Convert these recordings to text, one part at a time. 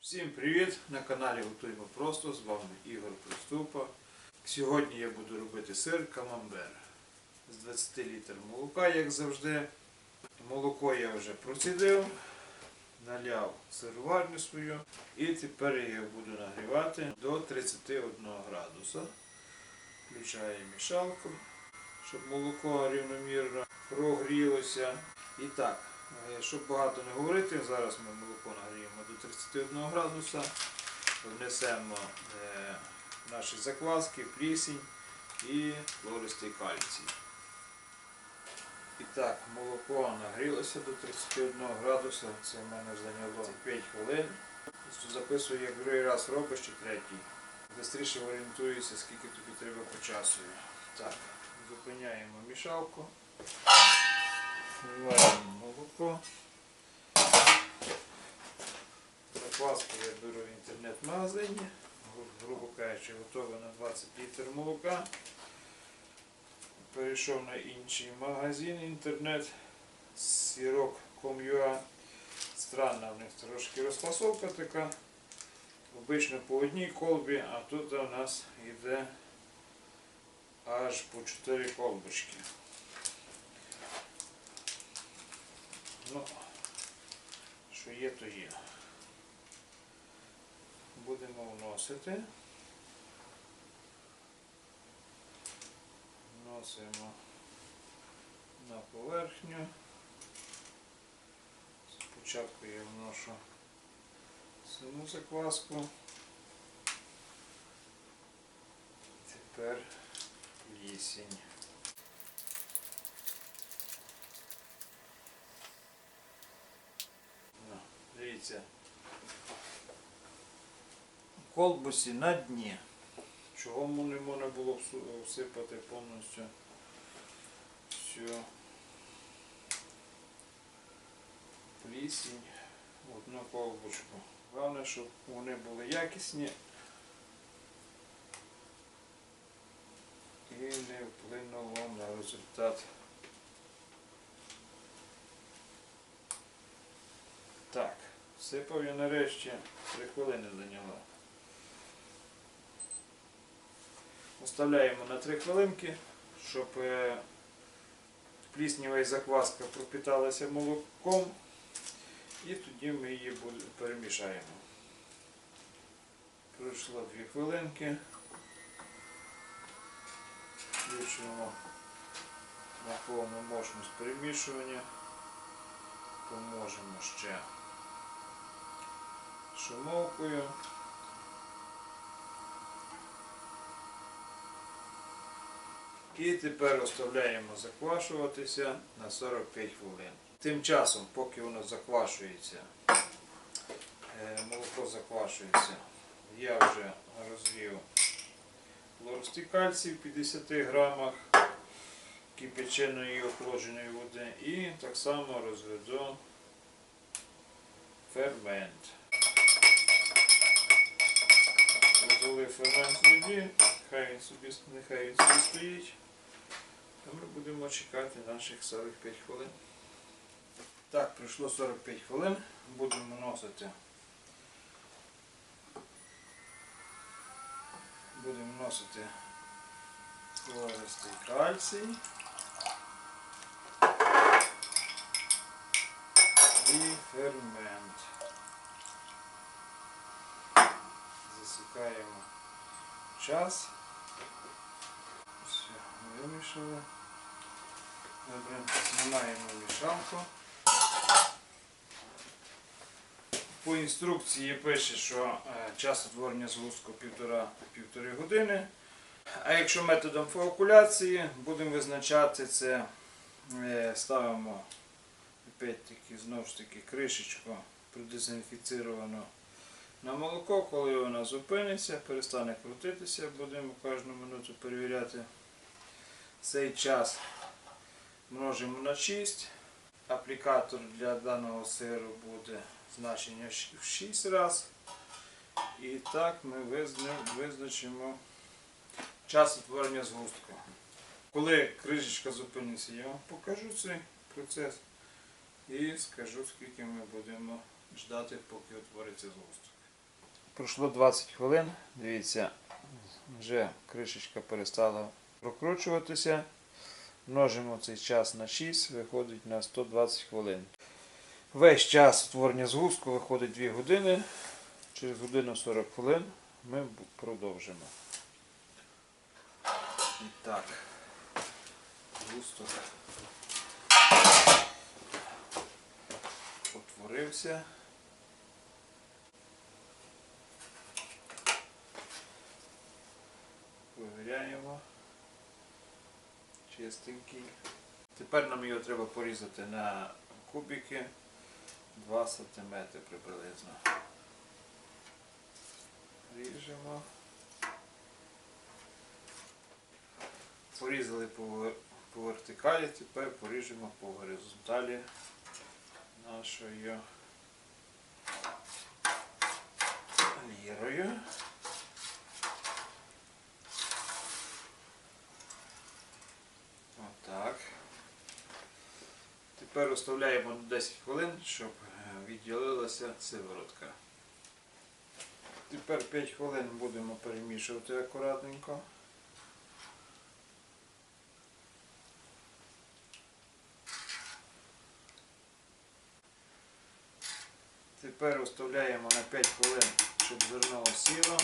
Всім привіт! На каналі Готуємо Просто. З вами Ігор Приступа. Сьогодні я буду робити сир камамбер з 20 літрів молока, як завжди. Молоко я вже процідив, наляв сироварню свою і тепер я його буду нагрівати до 31 градуса. Включаю мішалку, щоб молоко рівномірно прогрілося. І так, Щоб багато не говорити, зараз ми молоко нагріємо до 31 градуса, внесемо е, наші закваски, плісінь і хлористий кальцій. І так, молоко нагрілося до 31 градуса, це в мене зайняло 5 хвилин. Записую, як другий раз робиш чи третій. Бистріше орієнтуюся, скільки тобі треба по часу. Так, зупиняємо мішалку. Вливаємо молоко. Закваску я беру в інтернет-магазині. Грубо кажучи, готове на 20 літрів молока. Перейшов на інший магазин інтернет. Сірок.com.ua Странна в них трошки розфасовка така. Обично по одній колбі, а тут у нас йде аж по 4 колбочки. Ну, що є, то є. Будемо вносити. Вносимо на поверхню. Спочатку я вношу саму закваску. Тепер плісінь. Ну, Дивіться. В колбусі на дні. Чого не можна було всипати повністю всю плісінь в одну колбочку. Головне, щоб вони були якісні і не вплинуло на результат. Так, всипав я нарешті, три хвилини зайняло. Оставляємо на 3 хвилинки, щоб е, пліснява і закваска пропіталася молоком. І тоді ми її перемішаємо. Пройшло 2 хвилинки. Включимо на повну мощність перемішування. Поможемо ще шумовкою. І тепер оставляємо заквашуватися на 45 хвилин. Тим часом, поки воно заквашується, е, молоко заквашується, я вже розвів кальцій в 50 грамах кипяченої і охолодженої води і так само розведу фермент. Розвели фермент в воді, хай він собі, нехай він собі стоїть. А ми будемо чекати наших 45 хвилин. Так, пройшло 45 хвилин. Будемо носити. Будемо вносити хлористий кальцій. І фермент. Засікаємо час. Все, вимішали. Добре, знімаємо мішалку. По інструкції пише, що е, час утворення згустку півтора-півтори години. А якщо методом фоокуляції будемо визначати це, е, ставимо знову ж таки кришечку продезінфіціровану на молоко, коли вона зупиниться, перестане крутитися, будемо кожну минуту перевіряти. Цей час множимо на 6. Аплікатор для даного сиру буде значення в 6 разів. І так ми визначимо час утворення згустка. Коли кришечка зупиниться, я вам покажу цей процес і скажу, скільки ми будемо ждати, поки утвориться згусток. Пройшло 20 хвилин. Дивіться, вже кришечка перестала прокручуватися. Множимо цей час на 6, виходить на 120 хвилин. Весь час створення згустку виходить 2 години. Через годину 40 хвилин ми продовжимо. І так, згусток утворився. Чистенький. Тепер нам його треба порізати на кубики 2 см приблизно. Ріжемо. Порізали по, по вертикалі, тепер поріжемо по горизонталі нашою лірою. Тепер оставляємо 10 хвилин, щоб е, відділилася сиворотка. Тепер 5 хвилин будемо перемішувати акуратненько. Тепер оставляємо на 5 хвилин, щоб зерно осіло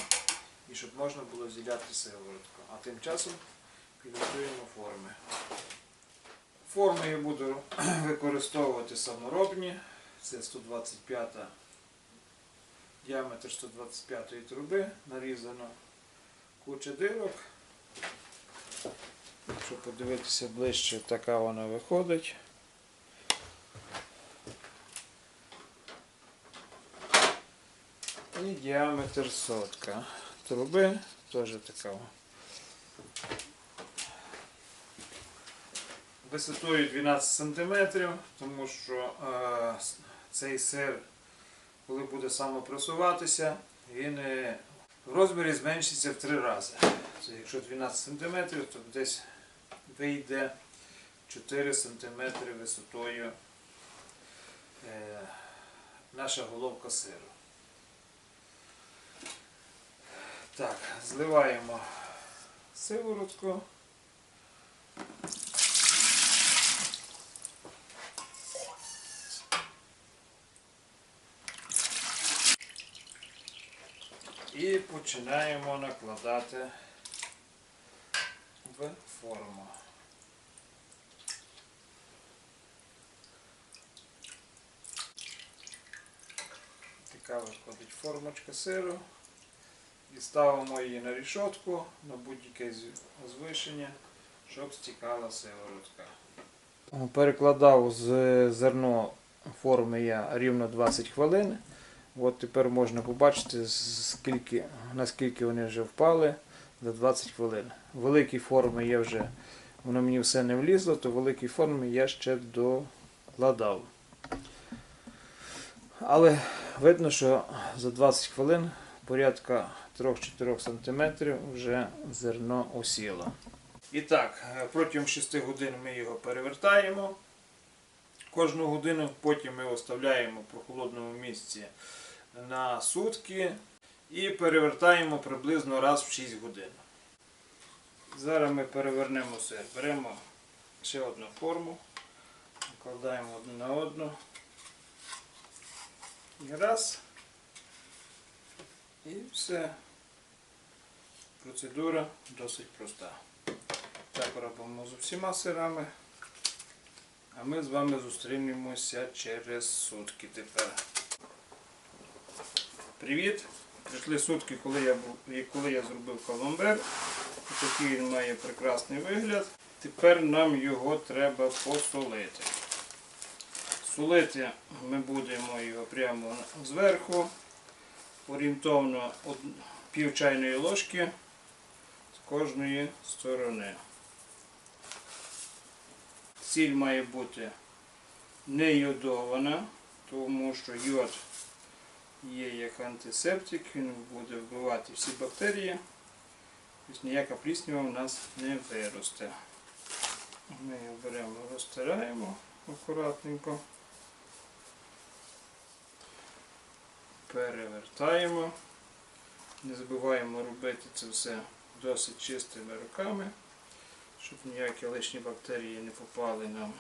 і щоб можна було зіляти сиворотку. А тим часом підготуємо форми. Форми я буду використовувати саморобні. Це 125 діаметр 125 труби, нарізано куча дирок. Якщо подивитися ближче, така вона виходить. І діаметр сотка. Труби теж така. Висотою 12 см, тому що е, цей сир, коли буде самопресуватися, він е, в розмірі зменшиться в три рази. Якщо 12 см, то десь вийде 4 см висотою е, наша головка сиру. Так, зливаємо сиворотку. І починаємо накладати в форму. Така виходить формочка сиру. І ставимо її на рішотку на будь-яке звишення, щоб стікала сиворотка. Перекладав з зерно форми я рівно 20 хвилин. От тепер можна побачити, скільки, наскільки вони вже впали за 20 хвилин. Великі форми я вже, воно мені все не влізло, то великі форми я ще докладав. Але видно, що за 20 хвилин порядка 3-4 см вже зерно осіло. І так, е, протягом 6 годин ми його перевертаємо. Кожну годину потім ми оставляємо в прохолодному місці на сутки і перевертаємо приблизно раз в 6 годин. Зараз ми перевернемо сир. Беремо ще одну форму, накладаємо одну на одну. І раз. І все. Процедура досить проста. Так робимо з усіма сирами. А ми з вами зустрінемося через сутки тепер. Привіт! Прийшли сутки, коли я, коли я зробив каламбер. Такий він має прекрасний вигляд. Тепер нам його треба посолити. Солити ми будемо його прямо зверху, орієнтовно пів чайної ложки з кожної сторони. Сіль має бути не йодована, тому що йод є як антисептик, він буде вбивати всі бактерії, тобто ніяка пліснява в нас не виросте. Ми його беремо, розтираємо акуратненько, перевертаємо Не забуваємо робити це все досить чистими руками, щоб ніякі лишні бактерії не попали нам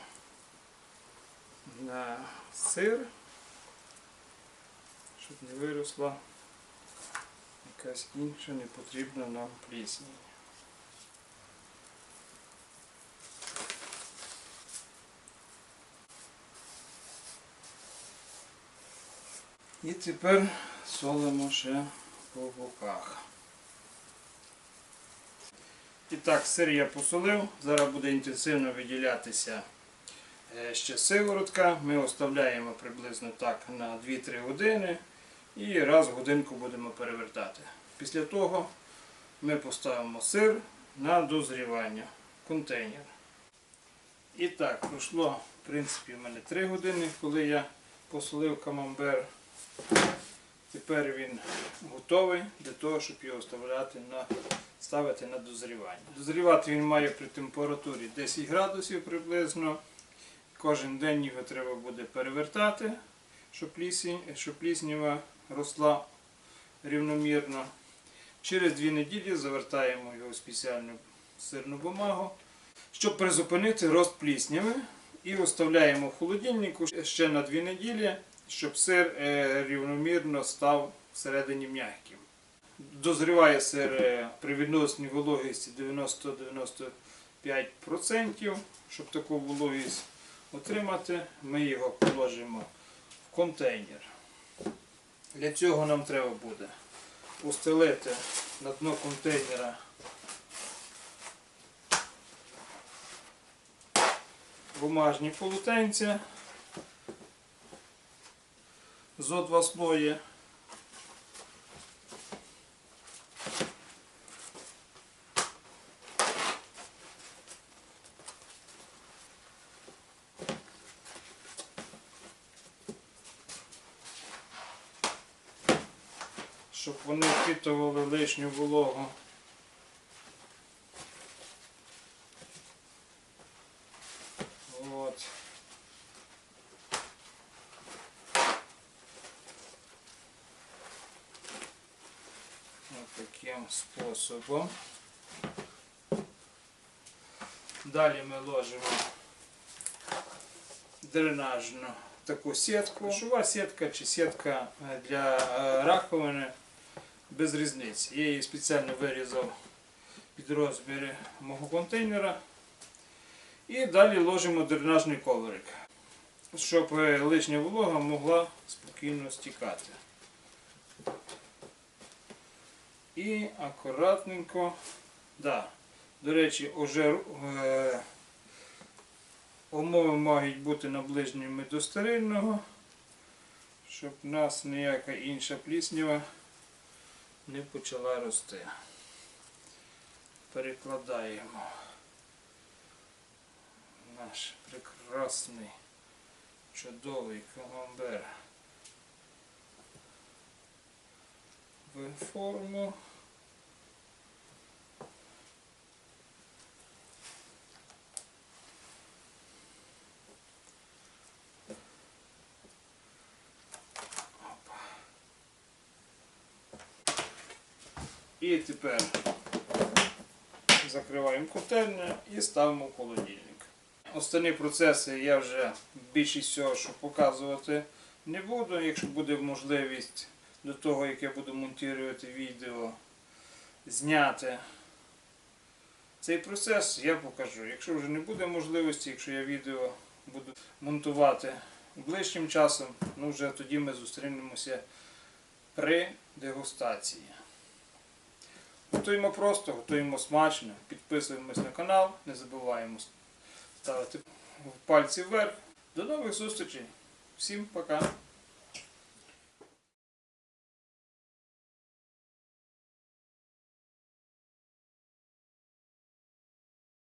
на сир, щоб не виросла якась інша непотрібна нам плісня. І тепер солимо ще по боках. І так, сир я посолив. Зараз буде інтенсивно виділятися е, ще сиворотка. Ми оставляємо приблизно так на 2-3 години і раз в годинку будемо перевертати. Після того ми поставимо сир на дозрівання в контейнер. І так, пройшло в принципі в мене 3 години, коли я посолив камамбер. Тепер він готовий для того, щоб його ставляти на, ставити на дозрівання. Дозрівати він має при температурі 10 градусів приблизно. Кожен день його треба буде перевертати, щоб, плісінь, щоб пліснява росла рівномірно. Через дві неділі завертаємо його в спеціальну сирну бумагу, щоб призупинити рост плісняви. І оставляємо в холодильнику ще на дві неділі, щоб сир е, рівномірно став всередині м'яким. Дозріває сир е, при відносній вологості 90-95%. Щоб таку вологість отримати, ми його положимо в контейнер. Для цього нам треба буде устелити на дно контейнера бумажні полотенця зо два слої. Щоб вони впитували лишню вологу. От. От таким способом. Далі ми ложимо дренажну таку сітку. Шова сітка чи сітка е, для е, раковини без різниці. Я її спеціально вирізав під розміри мого контейнера. І далі ложимо дренажний коврик, щоб е, лишня волога могла спокійно стікати. І акуратненько, да, до речі, уже е, умови мають бути наближеними до стерильного, щоб в нас ніяка інша пліснява не почала рости. Перекладаємо наш прекрасний чудовий камамбер форму. І тепер закриваємо котельню і ставимо в холодильник. Останні процеси я вже більшість всього, що показувати не буду. Якщо буде можливість до того, як я буду монтувати відео, зняти цей процес, я покажу. Якщо вже не буде можливості, якщо я відео буду монтувати ближчим часом, ну вже тоді ми зустрінемося при дегустації. Готуємо просто, готуємо смачно, підписуємось на канал, не забуваємо ставити пальці вверх. До нових зустрічей. Всім пока.